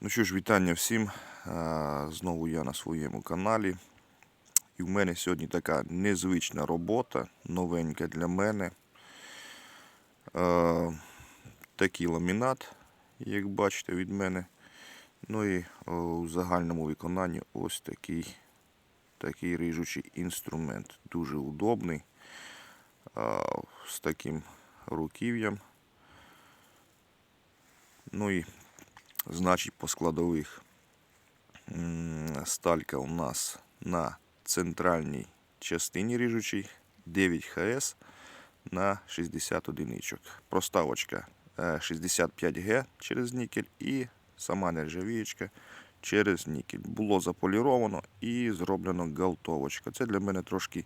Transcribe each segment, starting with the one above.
Ну що ж, вітання всім. Знову я на своєму каналі. І в мене сьогодні така незвична робота, новенька для мене. Такий ламінат, як бачите, від мене. Ну і у загальному виконанні ось такий, такий ріжучий інструмент. Дуже удобний. З таким руків'ям. Ну і Значить, по складових сталька у нас на центральній частині ріжучій 9 ХС на 60 одиничок. Проставочка е, 65Г через нікель і сама нержавіючка через нікель. Було заполіровано і зроблено галтовочка. Це для мене трошки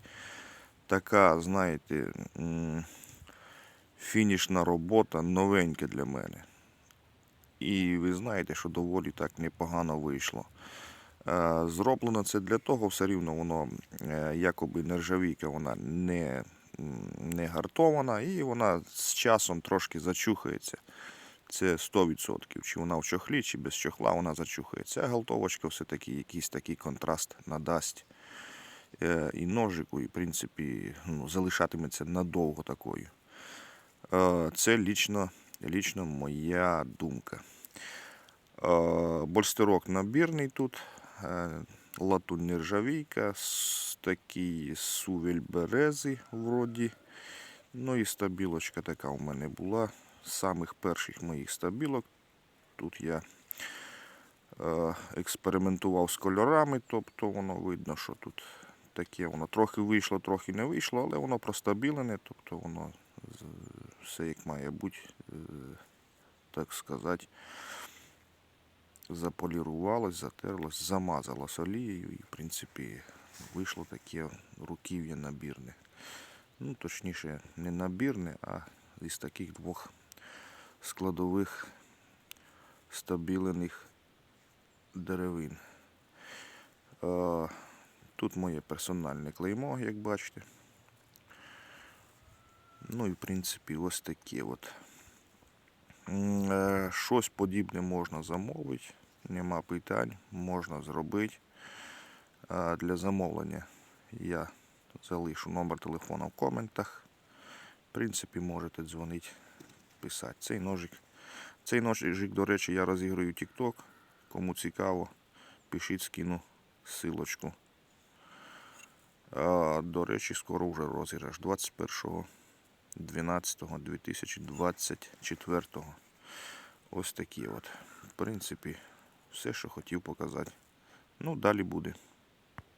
така, знаєте, фінішна робота, новенька для мене. І ви знаєте, що доволі так непогано вийшло. Е, Зроблено це для того, все рівно воно е, якоби нержавійка, вона не, не гартована, і вона з часом трошки зачухається. Це 100%. Чи вона в чохлі, чи без чохла вона зачухається. А галтовочка все-таки якийсь такий контраст надасть. Е, І ножику, і в принципі ну, залишатиметься надовго такою. Це лічно, лічно моя думка. Е, Больстерок набірний тут, е, латунь нержавійка, с- такий сувель берези вроді. Ну і стабілочка така у мене була. З самих перших моїх стабілок. Тут я е, експериментував з кольорами, тобто воно видно, що тут таке воно трохи вийшло, трохи не вийшло, але воно простабілене, тобто воно все як має бути, так сказати, заполірувалось, затерлось, замазалось олією і, в принципі, вийшло таке руків'я набірне. Ну, точніше, не набірне, а із таких двох складових стабілених деревин. Тут моє персональне клеймо, як бачите. Ну і в принципі ось таке от. Е, Щось подібне можна замовити, нема питань, можна зробити. Для замовлення я залишу номер телефона в коментах. В принципі, можете дзвонити, писати. Цей ножик. Цей ножик, до речі, я розіграю TikTok. Кому цікаво, пишіть, скину силочку. До речі, скоро вже розіграш 21 12.2024. Ось такі от. В принципі, все, що хотів показати. Ну, далі буде.